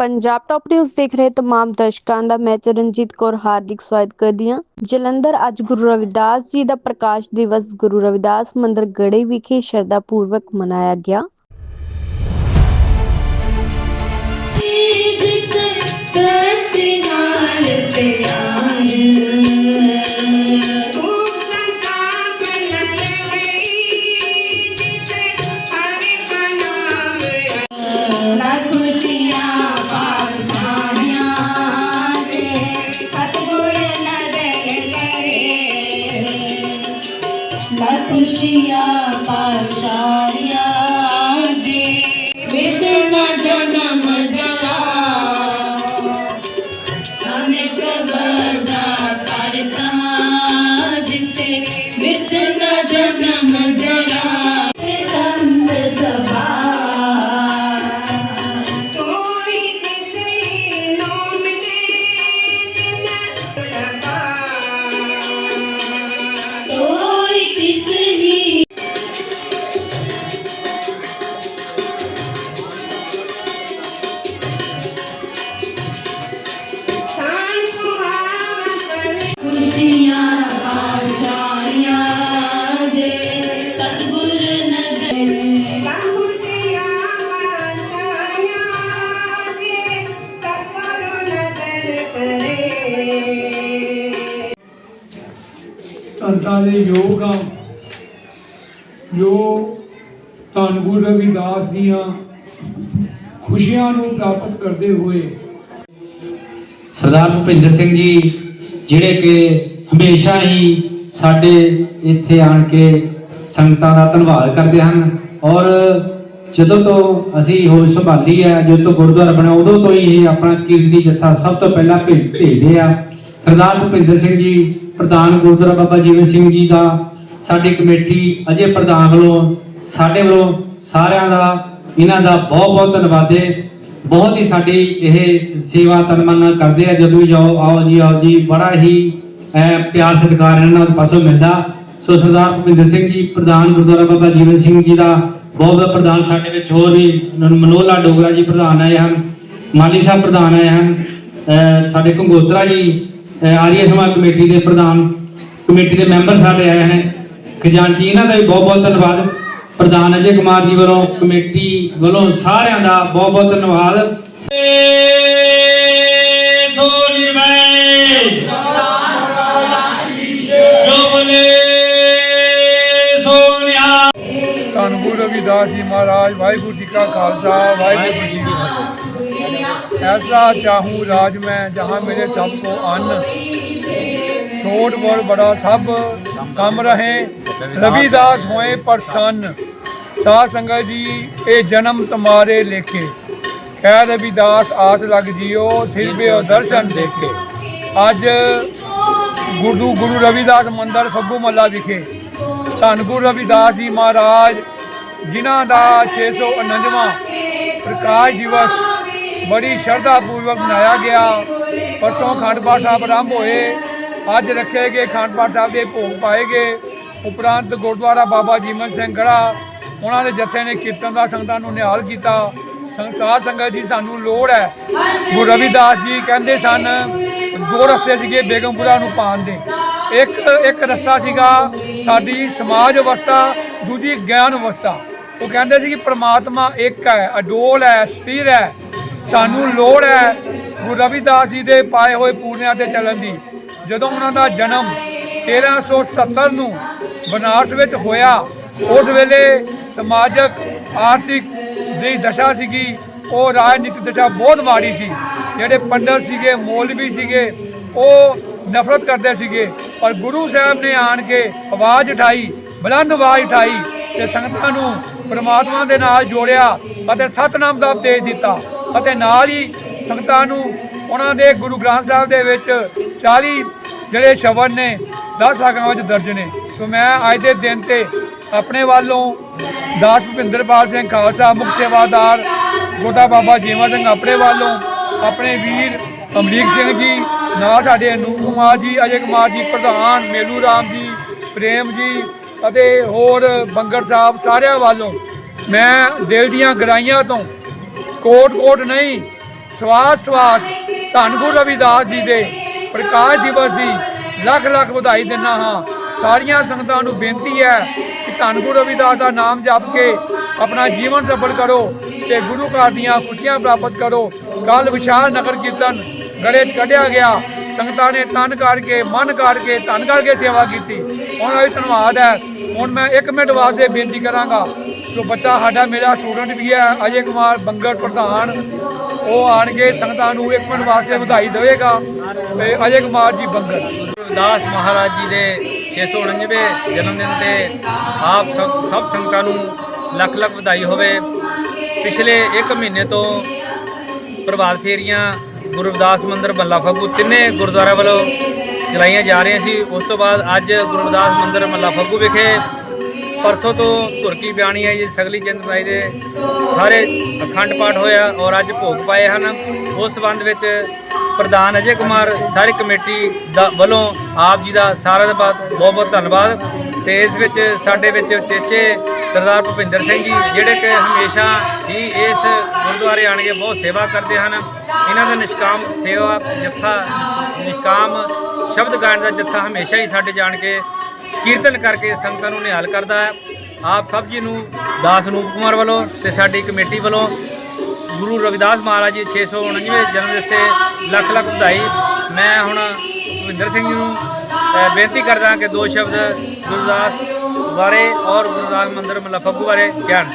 Punjab top news ਦੇਖ ਰਹੇ ਤਮਾਮ ਦਰਸ਼ਕਾਂ ਦਾ ਮੈਂ ਚਰਨਜੀਤ ਕੌਰ ਹਾਰਦਿਕ ਸਵਾਗਤ ਕਰਦੀ ਹਾਂ। ਜਲੰਧਰ ਅੱਜ ਗੁਰੂ ਰਵਿਦਾਸ ਜੀ ਦਾ ਪ੍ਰਕਾਸ਼ ਦਿਵਸ ਗੁਰੂ ਰਵਿਦਾਸ ਮੰਦਿਰ ਗੜੇ ਵਿਖੇ ਸ਼ਰਧਾ ਪੂਰਵਕ ਮਨਾਇਆ ਗਿਆ। ਖੁਸ਼ੀਆਂ ਸੰਤਾਂ ਦੇ ਯੋਗ ਆ। ਜੋ ਧੰਨ ਗੁਰੂ ਰਵਿਦਾਸ ਦੀਆਂ ਖੁਸ਼ੀਆਂ ਨੂੰ ਪ੍ਰਾਪਤ ਕਰਦੇ ਹੋਏ ਸਰਦਾਰ ਭੁਪਿੰਦਰ ਸਿੰਘ ਜੀ, ਜਿਹੜੇ ਕਿ ਹਮੇਸ਼ਾ ਹੀ ਸਾਡੇ ਇੱਥੇ ਆਣ ਕੇ ਸੰਗਤਾਂ ਦਾ ਧੰਨਵਾਦ ਕਰਦੇ ਹਨ ਔਰ ਜਦੋਂ ਤੋਂ ਅਸੀਂ ਹੋਸ਼ ਸੰਭਾਲੀ ਹੈ ਜਦੋਂ ਤੋਂ ਗੁਰਦੁਆਰਾ ਬਣਿਆ, ਉਦੋਂ ਤੋਂ ਹੀ ਇਹ ਆਪਣਾ ਕੀਰਤਨੀ ਜੱਥਾ ਸਭ ਤੋਂ ਪਹਿਲਾਂ ਭੇਜ ਭੇਜਦੇ ਆ। ਸਰਦਾਰ ਭੁਪਿੰਦਰ ਸਿੰਘ ਜੀ, ਪ੍ਰਧਾਨ ਗੁਰਦੁਆਰਾ ਬਾਬਾ ਜੀਵਨ ਸਿੰਘ ਜੀ ਦਾ, ਸਾਡੀ ਕਮੇਟੀ ਅਜੇ ਪ੍ਰਧਾਨ ਵੱਲੋਂ, ਸਾਡੇ ਵੱਲੋਂ ਸਾਰਿਆਂ ਦਾ, ਇਹਨਾਂ ਦਾ ਬਹੁਤ ਬਹੁਤ ਧੰਨਵਾਦ ਹੈ ਬਹੁਤ ਹੀ ਸਾਡੀ ਇਹ ਸੇਵਾ ਤਨ ਨਾਲ ਕਰਦੇ ਆ। ਜਦੋਂ ਵੀ ਜਾਓ, ਆਓ ਜੀ ਆਓ ਜੀ। ਬੜਾ ਹੀ ਪਿਆਰ ਸਤਿਕਾਰ ਇਹਨਾਂ ਦੇ ਪਾਸੋਂ ਮਿਲਦਾ। ਸੋ ਸਰਦਾਰ ਭੁਪਿੰਦਰ ਸਿੰਘ ਜੀ, ਪ੍ਰਧਾਨ ਗੁਰਦੁਆਰਾ ਬਾਬਾ ਜੀਵਨ ਸਿੰਘ ਜੀ ਦਾ ਬਹੁਤ ਪ੍ਰਧਾਨ ਸਾਡੇ ਵਿੱਚ ਹੋਰ ਵੀ ਨ- ਮਨੋਲਾ ਡੋਗਰਾ ਜੀ ਪ੍ਰਧਾਨ ਆਏ ਹਨ ਮਾਲੀ ਸਾਹਿਬ ਪ੍ਰਧਾਨ ਆਏ ਹਨ ਸਾਡੇ ਕੰਗੋਤਰਾ ਜੀ ਅਹ, ਆਰੀਆ ਸਮਾਜ ਕਮੇਟੀ ਦੇ ਪ੍ਰਧਾਨ ਕਮੇਟੀ ਦੇ ਮੈਂਬਰ ਸਾਡੇ ਆਏ ਹਨ। ਖਜ਼ਾਨਚੀ ਇਹਨਾਂ ਦਾ ਵੀ ਬਹੁਤ ਬਹੁਤ ਧੰਨਵਾਦ। ਪ੍ਰਧਾਨ ਅਜੇ ਕੁਮਾਰ ਜੀ ਵੱਲੋਂ ਕਮੇਟੀ ਵੱਲੋਂ ਸਾਰਿਆਂ ਦਾ ਬਹੁਤ ਬਹੁਤ ਧੰਨਵਾਦ। ਗੁਰੂ ਰਵਿਦਾਸ ਜੀ ਮਹਾਰਾਜ, ਵਾਹਿਗੁਰੂ ਜੀ ਕਾ ਖਾਲਸਾ, ਵਾਹਿਗੁਰੂ ਜੀ ਕੀ ਫਤਿਹ। ਐਸਾ ਚਾਹੂੰ ਰਾਜ ਮੈਂ, ਜਹਾਂ ਮੇਰੇ ਸਭ ਕੋ ਅੰਨ। ਛੋਟ ਬੜ ਬੜਾ ਸਭ ਕੰਮ ਰਹੇ, ਰਵਿਦਾਸ ਹੋਏ ਪ੍ਰਸੰਨ। ਸਾਧ ਸੰਗਤ ਜੀ, ਇਹ ਜਨਮ ਤੁਮਾਰੇ ਲੇਖੇ। ਕਹਿ ਰਵਿਦਾਸ, ਆਸ ਲਗ ਜਿਓ ਫਿਰ ਬਿਓ ਦਰਸ਼ਨ ਦੇਖੇ। ਅੱਜ ਗੁਰੂ ਗੁਰੂ ਰਵਿਦਾਸ ਮੰਦਰ ਫੱਗੂ ਮੱਲਾ ਵਿਖੇ। ਧੰਨ ਗੁਰੂ ਰਵਿਦਾਸ ਜੀ ਮਹਾਰਾਜ ਜਿਨ੍ਹਾਂ ਦਾ 649ਵਾਂ ਪ੍ਰਕਾਸ਼ ਦਿਵਸ ਬੜੀ ਸ਼ਰਧਾ ਪੂਰਵਕ ਮਨਾਇਆ ਗਿਆ। ਪਰਸੋਂ ਖੰਡ ਪਾਠ ਸਾਹਿਬ ਆਰੰਭ ਹੋਏ। ਅੱਜ ਰੱਖੇ ਗਏ ਖੰਡ ਪਾਠ ਸਾਹਿਬ ਦੇ ਭੋਗ ਪਾਏ ਗਏ। ਉਪਰੰਤ ਗੁਰਦੁਆਰਾ ਬਾਬਾ ਜੀਵਨ ਸਿੰਘ ਗੜਾ ਉਹਨਾਂ ਦੇ ਜੱਥੇ ਨੇ ਕੀਰਤਨ ਦਾ ਸੰਗਤਾਂ ਨੂੰ ਨਿਹਾਲ ਕੀਤਾ। ਸੰਸਾਰ ਸੰਗਤ ਜੀ, ਸਾਨੂੰ ਲੋੜ ਹੈ। ਗੁਰੂ ਰਵਿਦਾਸ ਜੀ ਕਹਿੰਦੇ ਸਨ ਦੋ ਰਸਤੇ ਸੀਗੇ, ਬੇਗਮਪੁਰਾ ਨੂੰ ਪਾਣ ਦੇ। ਇੱਕ ਇੱਕ ਰਸਤਾ ਸੀਗਾ ਸਾਡੀ ਸਮਾਜ ਅਵਸਥਾ, ਦੂਜੀ ਗਿਆਨ ਅਵਸਥਾ। ਉਹ ਕਹਿੰਦੇ ਸੀ ਕਿ ਪ੍ਰਮਾਤਮਾ ਇੱਕ ਹੈ, ਅਡੋਲ ਹੈ, ਸਥਿਰ ਹੈ, ਸਾਨੂੰ ਲੋੜ ਹੈ ਗੁਰੂ ਰਵਿਦਾਸ ਜੀ ਦੇ ਪਾਏ ਹੋਏ ਪੂਰਨਿਆਂ ਤੇ ਚੱਲਣ ਦੀ। ਜਦੋਂ ਉਹਨਾਂ ਦਾ ਜਨਮ 1370 ਨੂੰ ਬਨਾਰਸ ਵਿੱਚ ਹੋਇਆ, ਉਸ ਵੇਲੇ ਸਮਾਜਿਕ, ਆਰਥਿਕ ਦੀ ਦਸ਼ਾ ਸੀਗੀ, ਉਹ ਰਾਜਨੀਤਿਕ ਦਸ਼ਾ ਬਹੁਤ ਮਾੜੀ ਸੀ। ਜਿਹੜੇ ਪੰਡਤ ਸੀਗੇ, ਮੌਲਵੀ ਸੀਗੇ, ਉਹ ਨਫ਼ਰਤ ਕਰਦੇ ਸੀਗੇ। ਪਰ ਗੁਰੂ ਸਾਹਿਬ ਨੇ ਆਣ ਕੇ ਆਵਾਜ਼ ਉਠਾਈ, ਬੁਲੰਦ ਆਵਾਜ਼ ਉਠਾਈ ਤੇ ਸੰਗਤਾਂ ਨੂੰ ਪ੍ਰਮਾਤਮਾ ਦੇ ਨਾਲ ਜੋੜਿਆ ਅਤੇ ਸਤਨਾਮ ਦਾ ਉਪਦੇਸ਼ ਦਿੱਤਾ ਅਤੇ ਨਾਲ ਹੀ ਸੰਗਤਾਂ ਨੂੰ ਉਹਨਾਂ ਦੇ ਗੁਰੂ ਗ੍ਰੰਥ ਸਾਹਿਬ ਦੇ ਵਿੱਚ 40 ਜਿਹੜੇ ਸ਼ਬਦ ਨੇ 10 ਆਗਾਂ ਵਿੱਚ ਦਰਜ ਨੇ। ਸੋ ਮੈਂ ਅੱਜ ਦੇ ਦਿਨ ਤੇ ਆਪਣੇ ਵੱਲੋਂ ਦਾਸ ਭੁਪਿੰਦਰਪਾਲ ਸਿੰਘ ਖਾਲਸਾ ਮੁਖ ਸੇਵਾਦਾਰ ਗੋਟਾ ਬਾਬਾ ਜੀਵਨ ਸਿੰਘ ਆਪਣੇ ਵੱਲੋਂ ਆਪਣੇ ਵੀਰ ਅਮਰੀਕ ਸਿੰਘ ਜੀ, ਨਾਲ ਸਾਡੇ ਅਨੂਪ ਕੁਮਾਰ ਜੀ, ਅਜੇ ਕੁਮਾਰ ਜੀ, ਪ੍ਰਧਾਨ ਮੇਲੂ ਰਾਮ ਜੀ, ਪ੍ਰੇਮ ਜੀ ਅਤੇ ਹੋਰ ਬੰਗਰ ਸਾਹਿਬ ਸਾਰਿਆਂ ਵੱਲੋਂ ਮੈਂ ਦਿਲ ਦੀਆਂ ਗਰਾਈਆਂ ਤੋਂ ਕੋਟ ਕੋਟ ਨਹੀਂ, ਸਵਾਸ ਸਵਾਸ ਧੰਨ ਗੁਰੂ ਰਵਿਦਾਸ ਜੀ ਦੇ ਪ੍ਰਕਾਸ਼ ਦਿਵਸ ਦੀ ਲੱਖ ਲੱਖ ਵਧਾਈ ਦਿੰਦਾ ਹਾਂ। ਸਾਰੀਆਂ ਸੰਗਤਾਂ ਨੂੰ ਬੇਨਤੀ ਹੈ ਕਿ ਧੰਨ ਗੁਰੂ ਰਵਿਦਾਸ ਦਾ ਨਾਮ ਜਪ ਕੇ ਆਪਣਾ ਜੀਵਨ ਸਫਲ ਕਰੋ ਤੇ ਗੁਰੂ ਘਰ ਦੀਆਂ ਖੁਸ਼ੀਆਂ ਪ੍ਰਾਪਤ ਕਰੋ। ਕੱਲ ਵਿਸ਼ਾਲ ਨਗਰ ਕੀਰਤਨ ਗੜੇ 'ਚ ਕੱਢਿਆ ਗਿਆ। ਸੰਗਤਾਂ ਨੇ ਤਨ ਕਰਕੇ, ਮਨ ਕਰਕੇ, ਧਨ ਕਰਕੇ ਸੇਵਾ ਕੀਤੀ। ਉਹਨਾਂ ਦਾ ਧੰਨਵਾਦ ਹੈ। ਹੁਣ ਮੈਂ 1 ਮਿੰਟ ਵਾਸਤੇ ਬੇਨਤੀ ਕਰਾਂਗਾ ਜੋ ਬੱਚਾ ਸਾਡਾ ਮੇਰਾ ਸਟੂਡੈਂਟ ਵੀ ਹੈ, ਅਜੇ ਕੁਮਾਰ ਬੰਗੜ ਪ੍ਰਧਾਨ, ਉਹ ਆਣ ਸੰਗਤਾਂ ਨੂੰ 1 ਮਿੰਟ ਵਾਸਤੇ ਵਧਾਈ ਦੇਵੇਗਾ ਤੇ ਅਜੇ ਕੁਮਾਰ ਜੀ ਬੰਗੜ ਰਵਿਦਾਸ ਮਹਾਰਾਜ ਜੀ ਦੇ 649ਵੇਂ ਜਨਮ ਦਿਨ ਤੇ ਆਪ ਸਭ ਸਭ ਸੰਗਤਾਂ ਨੂੰ ਲੱਖ ਲੱਖ ਵਧਾਈ ਹੋਵੇ। ਪਿਛਲੇ 1 ਮਹੀਨੇ ਤੋਂ ਪ੍ਰਭਾਤ ਫੇਰੀਆਂ, ਗੁਰੂ ਰਵਿਦਾਸ ਮੰਦਿਰ ਬੱਲਾ ਫੱਗੂ ਤਿੰਨੇ ਗੁਰਦੁਆਰਾ ਵੱਲੋਂ ਚਲਾਈਆਂ ਜਾ ਰਹੀਆਂ ਸੀ। ਉਸ ਤੋਂ ਬਾਅਦ ਅੱਜ ਗੁਰੂ ਰਵਿਦਾਸ ਮੰਦਿਰ ਮੱਲਾ ਫੱਗੂ ਵਿਖੇ ਪਰਸੋਂ ਤੋਂ ਧੁਰਕੀ ਬਿਆਣੀ ਹੈ ਜੀ, ਸਗਲੀ ਚੰਦ ਬਾਈ ਦੇ। ਸਾਰੇ ਅਖੰਡ ਪਾਠ ਹੋਇਆ ਔਰ ਅੱਜ ਭੋਗ ਪਾਏ ਹਨ। ਉਸ ਸੰਬੰਧ ਵਿੱਚ ਪ੍ਰਧਾਨ ਅਜੇ ਕੁਮਾਰ, ਸਾਰੀ ਕਮੇਟੀ ਦਾ ਵੱਲੋਂ ਆਪ ਜੀ ਦਾ ਸਾਰਾ ਦਾ ਬਹੁਤ ਬਹੁਤ ਬਹੁਤ ਧੰਨਵਾਦ। ਤੇ ਇਸ ਵਿੱਚ ਸਾਡੇ ਵਿੱਚ ਚੇਚੇ ਸਰਦਾਰ ਭੁਪਿੰਦਰ ਸਿੰਘ ਜੀ, ਜਿਹੜੇ ਕਿ ਹਮੇਸ਼ਾ ਹੀ ਇਸ ਗੁਰਦੁਆਰੇ ਆਣ ਕੇ ਬਹੁਤ ਸੇਵਾ ਕਰਦੇ ਹਨ। ਇਹਨਾਂ ਦਾ ਨਿਸ਼ਕਾਮ ਸੇਵਾ, ਜੱਥਾ ਨਿਸ਼ਕਾਮ ਸ਼ਬਦ ਗਾਇਨ ਦਾ ਜੱਥਾ ਹਮੇਸ਼ਾ ਹੀ ਸਾਡੇ ਜਾਣ ਕੇ ਕੀਰਤਨ ਕਰਕੇ ਸੰਗਤਾਂ ਨੂੰ ਨਿਹਾਲ ਕਰਦਾ ਹੈ। ਆਪ ਸਭ ਜੀ ਨੂੰ, ਦਾਸ ਅਨੂਪ ਕੁਮਾਰ ਵੱਲੋਂ ਤੇ ਸਾਡੀ ਕਮੇਟੀ ਵੱਲੋਂ ਗੁਰੂ ਰਵਿਦਾਸ ਮਹਾਰਾਜ ਜੀ 649ਵੇਂ ਜਨਮ ਦਿਵਸ ਤੇ ਲੱਖ ਲੱਖ ਵਧਾਈ। ਮੈਂ ਹੁਣ ਭਵਿੰਦਰ ਸਿੰਘ ਜੀ ਨੂੰ ਬੇਨਤੀ ਕਰਦਾ ਕਿ ਦੋ ਸ਼ਬਦ ਗੁਰਦਾਸ ਬਾਰੇ ਔਰ ਗੁਰਦਾਸ ਮੰਦਰ ਮੱਲਾ ਬਾਰੇ ਗਿਆਨ।